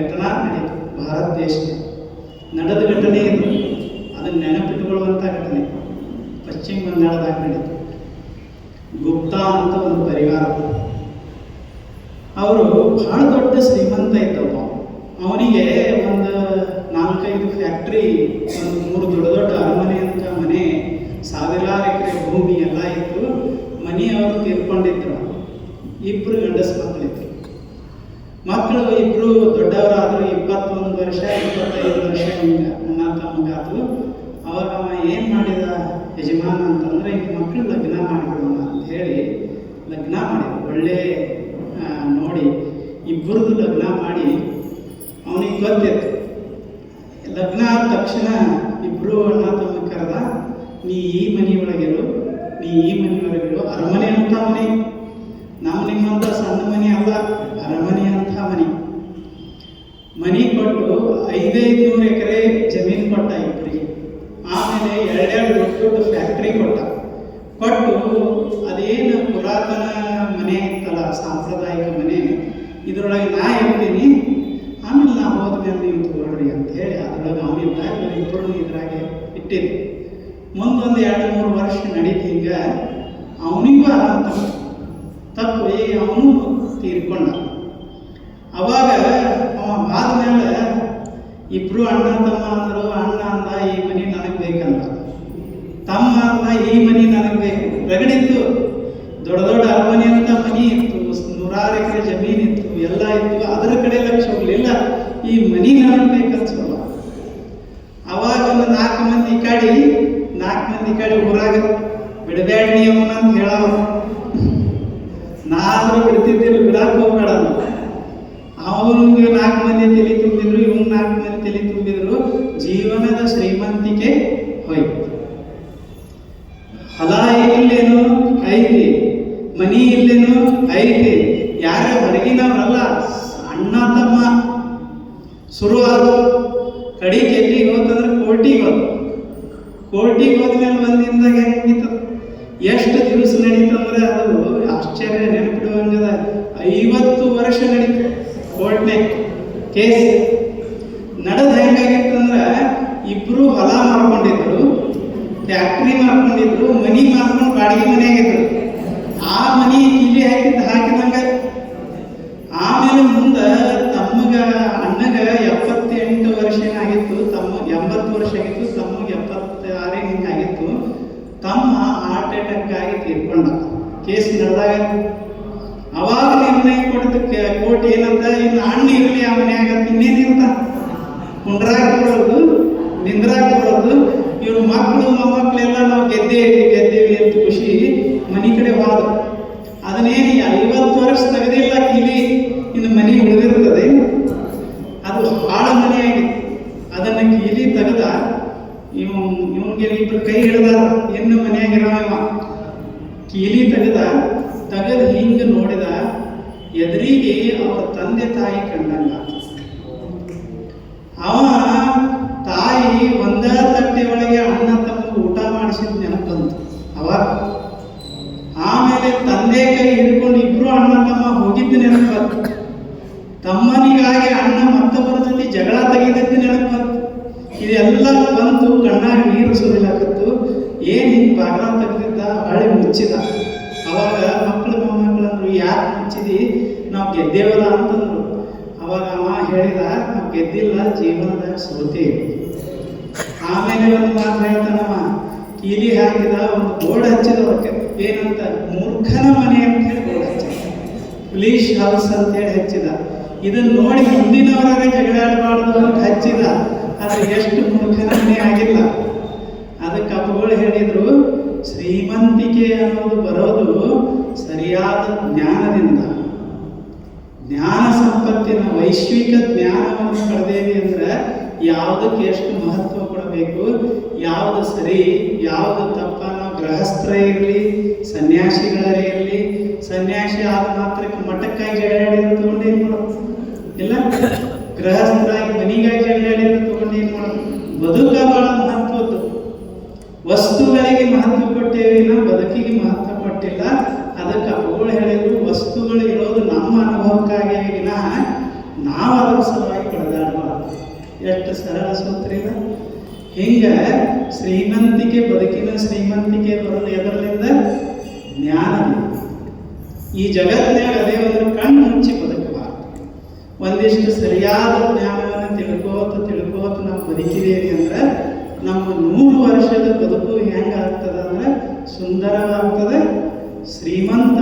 ಘಟನಾ ನಡೀತು ಭಾರತ ದೇಶ ನಡೆದ ಘಟನೆ ಇದು. ಅದನ್ನು ನೆನಪಿಟ್ಟುಕೊಳ್ಳುವಂಥ ಘಟನೆ. ಪಶ್ಚಿಮ ಬಂಗಾಳದಾಗ ನಡೀತು ಗುಪ್ತಾ ಅಂತ ಒಂದು ಪರಿವಾರ. ಅವರು ಬಹಳ ದೊಡ್ಡ ಶ್ರೀಮಂತ ಇದ್ದಪ್ಪ ಅವನಿಗೆ ಒಂದು ನಾಲ್ಕೈದು ಫ್ಯಾಕ್ಟ್ರಿ, ಒಂದು ಮೂರು ದೊಡ್ಡ ದೊಡ್ಡ ಅರಮನೆ ಅಂತ ಮನೆ, ಸಾವಿರಾರು ಎಕರೆ ಭೂಮಿ ಎಲ್ಲ ಇತ್ತು. ಮನೆಯವರು ತೀರ್ಕೊಂಡಿದ್ರು. ಇಬ್ಬರು ಗಂಡಸ್ ಮಕ್ಕಳಿದ್ರು ಮಕ್ಕಳು ಇಬ್ಬರು ದೊಡ್ಡವರಾದರು ಇಪ್ಪತ್ತೊಂದು ವರ್ಷ, ಇಪ್ಪತ್ತೈದು ವರ್ಷ ಹಿಂಗೆ ಅಣ್ಣ ತಮ್ಮಗಾದ್ರು ಅವಾಗ ಅವ ಏನು ಮಾಡಿದ ಯಜಮಾನ ಅಂತಂದ್ರೆ, ಈ ಮಕ್ಕಳು ಲಗ್ನ ಮಾಡಿಬಿಡೋಣ ಅಂತ ಹೇಳಿ ಲಗ್ನ ಮಾಡಿದ ಒಳ್ಳೆ ನೋಡಿ ಇಬ್ಬರದು ಲಗ್ನ ಮಾಡಿ ಅವನಿಗೆ ಗೊತ್ತಿತ್ತು. ಲಗ್ನ ಆದ ತಕ್ಷಣ ಇಬ್ರು ಅಣ್ಣ ತಮ್ಮ ಕರೆದ, ನೀ ಈ ಮನೆಯೊಳಗಿರು, ನೀ ಈ ಮನೆಯೊಳಗಿರು ಅರಮನೆ ಅಂತ ಮನೆ. ನಾವು ನಿಮ್ಮಂತ ಸಣ್ಣ ಮನೆ ಅಲ್ಲ, ಅರಮನೆ ಅಂತ ಮನೆ. ಮನೆ ಕೊಟ್ಟು ಐದೈದು ನೂರು ಎಕರೆ ಜಮೀನು ಕೊಟ್ಟ ಇಬ್ಬರಿಗೆ ಆಮೇಲೆ ಎರಡೆರಡು ದೊಡ್ಡ ದೊಡ್ಡ ಫ್ಯಾಕ್ಟ್ರಿ ಕೊಟ್ಟ. ಕೊಟ್ಟು ಅದೇನು ಪುರಾತನ ಮನೆ ಇತ್ತಲ್ಲ ಸಾಂಪ್ರದಾಯಿಕ ಮನೆ. ಇದರೊಳಗೆ ನಾ ಇರ್ತೀನಿ. ಆಮೇಲೆ ನಾ ಹೋದ್ಮೇಲೆ ನೀವು ತಗೊಳ್ರಿ ಅಂತ ಹೇಳಿ ಅದ್ರೊಳಗೆ ಅವನಿಲ್ಲ ಇಬ್ಬರು ಇದ್ರಾಗೆ ಇಟ್ಟಿದ್ದೆ ಮುಂದೊಂದು ಎರಡು ಮೂರು ವರ್ಷ ನಡೀತು ಹಿಂಗೆ. ಅವನಿಗೂ ಆರಾಮ ತಪ್ಪು. ತಪ್ಪು. ಅವನು ತೀರ್ಕೊಂಡ ಅವಾಗ ಅವ ಆದ್ಮೇಲೆ ಇಬ್ರು ಅಣ್ಣ ತಮ್ಮ ಅಂದರು ಅಣ್ಣ ಅಂದ ಈ ಮನಿ ನನಗೆ ಬೇಕಂತ ತಮ್ಮ ಅಂದ ಈ ಮನಿ ನನಗೆ ಬೇಕು. ರಗಡಿತ್ತು ದೊಡ್ಡ ದೊಡ್ಡ ಅರಮನೆ ಅಂತ ಮನಿ ಇತ್ತು. ನೂರಾರು ಎಕರೆ ಜಮೀನು ಇತ್ತು. ಎಲ್ಲ ಇತ್ತು. ಅದರ ಕಡೆ ಲಕ್ಷ ಹೋಗ್ಲಿಲ್ಲ ಈ ಮನಿ ನನಗೆ ಬೇಕನ್ಸಲ್ಲ ಅವಾಗ ಒಂದು ನಾಲ್ಕು ಮಂದಿ ಕಾಡಿ, ನಾಲ್ಕು ಮಂದಿ ಕಾಡಿ ಊರಾಗ ಬಿಡಬೇಡ ಅವನ ಅಂತ ಹೇಳವ ನಾಲ್ಕು ಬಿಡ್ತಿದ್ದಿಲ್ಲ, ಬಿಡಾಕ್ ಹೋಗ್ಬೇಡ ಅವನು ನಾಲ್ಕು ಮಂದಿ ತಲೆ ಜೀವನದ ಶ್ರೀಮಂತಿಕೆ ಹೋಯ್ತು. ಹೊಲ ಇಲ್ಲೇನು, ಐತಿ. ಮನಿ ಇಲ್ಲೇನು, ಐತಿ. ಯಾರ ಹೊರಗಿನವ್ರಲ್ಲ, ಅಣ್ಣ, ತಮ್ಮ. ಶುರು ಆದ್ರು ಕಡಿ ಎಲ್ಲಿಗೆ ಹೋತಂದ್ರೆ ಕೋರ್ಟಿಗೆ ಹೋದ. ಕೋರ್ಟಿಗೆ ಹೋದ್ಮೇಲೆ ಒಂದಿಂದಾಗ ಹೆಂಗಿತ್ತು? ಎಷ್ಟು ದಿವಸ ನಡೀತಂದ್ರೆ ಅದು ಆಶ್ಚರ್ಯ ನೆನಪಿಡುವಂಗದ ಐವತ್ತು ವರ್ಷ ನಡೀತು ಕೋರ್ಟ್ನಾಗ ಕೇಸ್ ನಡೆದ ಹೆಂಗಾಗಿತ್ತಂದ್ರೆ ಇಬ್ರು ಹೊಲ ಮಾರ್ಕೊಂಡಿದ್ರು ಫ್ಯಾಕ್ಟ್ರಿ ಮಾರ್ಕೊಂಡಿದ್ರು ಮನಿ ಮಾರ್ಕೊಂಡು ಬಾಡಿಗೆ ಮನೆಯಾಗಿದ್ರು ಆ ಮನಿ ಇಲ್ಲಿ ಹಾಕಿದ್ದು ಹಾಕಿದಂಗ ಆಮೇಲೆ ಮುಂದೆ ತಮ್ಮಗ, ಅಣ್ಣಗ ಎಪ್ಪತ್ತೆಂಟು ವರ್ಷ ಏನಾಗಿತ್ತು, ತಮ್ಮ ಎಂಬತ್ತು ವರ್ಷ ಆಗಿತ್ತು, ತಮ್ಮಗೆ ಎಪ್ಪತ್ತಾರೇ ಹಿಂಗಾಗಿತ್ತು ತಮ್ಮ ಹಾರ್ಟ್ ಅಟ್ಯಾಕ್ ಆಗಿ ತೀರ್ಕೊಂಡ. ಕೇಸ್ ನಡೆದಾಗ, ಅವಾಗ ನಿರ್ಣಯ ಕೊಡ್ತು ಕೋರ್ಟ್ ಏನಂತ ಇನ್ನು ಅಣ್ಣ ಇರಲಿ ಆ ಮನ್ಯಾಗ ಇನ್ನೇನಿರ್ತ ಕುಂಡ್ರಾಗ ಬರೋದು. ನಿಂದ್ರಾಗ ಬರೋದು ಇವ್ರ ಮಕ್ಕಳು ಮೊಮ್ಮಕ್ಕಳೆಲ್ಲ ನಾವು ಗೆದ್ದೇವಿ ಗೆದ್ದೇವಿ ಅಂತ ಖುಷಿ. ಮನೆ ಕಡೆ ಹೋದ ಅದನ್ನೇನು ಐವತ್ತು ವರ್ಷ ತೆಗೆದಿಲ್ಲ ಇಲ್ಲಿ ಇನ್ನು ಮನೆ ಉಳಿದಿರ್ತದೆ. ಅದು ಹಾಳ ಮನೆ ಆಗಿತ್ತು ಅದನ್ನ ಕೀಲಿ ತೆಗೆದ ಇವ್ ಇವನ್ಗೆ ಇಬ್ರು ಕೈ ಹಿಡಿದ ಹೆಣ್ಣು ಮನೆಯಾಗಿರೋ ಕೀಲಿ ತೆಗೆದ, ತೆಗೆದು ಹಿಂಗೆ ನೋಡಿದ ಎದುರಿಗೆ ಅವರ ತಂದೆ ತಾಯಿ ಕಂಡಂಗ ಅವ ಊಟ ಮಾಡಿಸಿದ ನೆನಪು ಬಂತು ಅವಾಗ ಆಮೇಲೆ ತಂದೆ ಕೈ ಹಿಡ್ಕೊಂಡು ಇಬ್ರು ಅಣ್ಣ ತಮ್ಮ ಹೋಗಿದ್ದು ನೆನಪು ಬಂತು ತಮ್ಮನಿಗಾಗಿ ಅಣ್ಣ ಮತ್ತೊಬ್ಬರ ಜೊತೆ ಜಗಳ ತೆಗೆದದ್ದು ನೆನಪು ಬಂತು ಇದೆಲ್ಲ ಬಂತು, ಕಣ್ಣಾಗ ನೀರು ಸುರಿಲಾಕತ್ತು ಏನು ಹಿಂಗೆ ಬಾಗ್ಲ ತೆಗೆದಿದ್ದ? ಹಳೆ ಮುಚ್ಚಿದ. ಅವಾಗ ಮಕ್ಕಳು ಮೊಮ್ಮಕ್ಕಳಂದ್ರು, ಯಾಕೆ ಮುಚ್ಚಿದಿ? ನಾವು ಗೆದ್ದೇವಲ್ಲ ಅಂತಂದ್ರು. ಅವಾಗ ಅವ ಹೇಳಿದ, ನಾವು ಗೆದ್ದಿಲ್ಲ ಜೀವನದಾಗ ಸೋತೇವೆ ಆಮೇಲೆ ಒಂದು ಮಾತು ಹೇಳ್ತಾನಮ್ಮ. ಇಲಿ ಹಾಕಿದ ಒಂದು ಬೋರ್ಡ್ ಹಚ್ಚಿದ ಅವಕ್ಕೆ. ಏನಂತ? ಮೂರ್ಖನ ಮನೆ ಅಂತ ಹೇಳಿ ಬೋರ್ಡ್ ಹಚ್ಚಿದ. ಪ್ಲೀಸ್ ಹೌಸ್ ಅಂತ ಹೇಳಿ ಹಚ್ಚಿದ. ಇದನ್ನ ನೋಡಿ ಹಿಂದಿನವರಾಗ ಜಗಳಾಡಬಾರ್ದು ಅಂತ ಹಚ್ಚಿದ. ಆದ್ರೆ ಎಷ್ಟು ಮೂರ್ಖನ ಮನೆ ಆಗಿಲ್ಲ. ಅದಕ್ಕೆ ಅಪ್ಪಗಳು ಹೇಳಿದ್ರು, ಶ್ರೀಮಂತಿಕೆ ಅನ್ನೋದು ಬರೋದು ಸರಿಯಾದ ಜ್ಞಾನದಿಂದ. ಜ್ಞಾನ ಸಂಪತ್ತಿನ ವೈಶ್ವಿಕ ಜ್ಞಾನವನ್ನು ಪಡೆದೇವಿ ಅಂದ್ರೆ ಯಾವುದಕ್ಕೆ ಎಷ್ಟು ಮಹತ್ವ ಕೊಡಬೇಕು ಯಾವುದು ಸರಿ, ಯಾವುದು ತಪ್ಪ ನಾವು ಗೃಹಸ್ಥರೇ ಇರಲಿ, ಸನ್ಯಾಸಿಗಳೇ ಇರಲಿ. ಸನ್ಯಾಸಿ ಆದ ಮಾತ್ರಕ್ಕೆ ಮಠಕ್ಕಾಗಿ ಜಗಳಾಡಿದ್ರೆ ತಗೊಂಡೇನು ಮಾಡೋದು? ಇಲ್ಲ ಗೃಹಸ್ಥರಾಗಿ ಮನಿಗಾಗಿ ಜಗಳಾಡಿದ್ರೆ ತಗೊಂಡೇನು ಮಾಡೋದು? ಬದುಕ ಬಹಳ ಮಹತ್ವದ್ದು. ವಸ್ತುಗಳಿಗೆ ಮಹತ್ವ ಕೊಟ್ಟೇವಿ ಬದುಕಿಗೆ ಮಹತ್ವ ಕೊಟ್ಟಿಲ್ಲ. ಅದಕ್ಕೆ ಅಪ್ಪಗಳು ಹೇಳಿದ್ರು, ವಸ್ತುಗಳು ಇರೋದು ನಮ್ಮ ಅನುಭವಕ್ಕಾಗಿ ವಿನಃ ನಾವು ಅದರ ಸಲುವಾಗಿ ಎಷ್ಟು ಸರಳ ಸೂತ್ರ ಹಿಂಗ ಶ್ರೀಮಂತಿಕೆ, ಬದುಕಿನ ಶ್ರೀಮಂತಿಕೆ ಬರೋದು ಎದರಲಿಂದ ಜ್ಞಾನ ಈ ಜಗತ್ತಿನಾಗ ಅದೇ ಒಂದು ಕಣ್ಣು ಮುಚ್ಚಿ ಬದುಕಬಾರ್ದು. ಒಂದಿಷ್ಟು ಸರಿಯಾದ ಜ್ಞಾನವನ್ನು ತಿಳ್ಕೋತ ತಿಳ್ಕೋತ ನಾವು ಬದುಕಿದೇವಿ ಅಂದ್ರೆ ನಮ್ಮ ನೂರು ವರ್ಷದ ಬದುಕು ಹೆಂಗಾಗ್ತದೆ ಅಂದ್ರೆ ಸುಂದರವಾಗ್ತದೆ ಶ್ರೀಮಂತ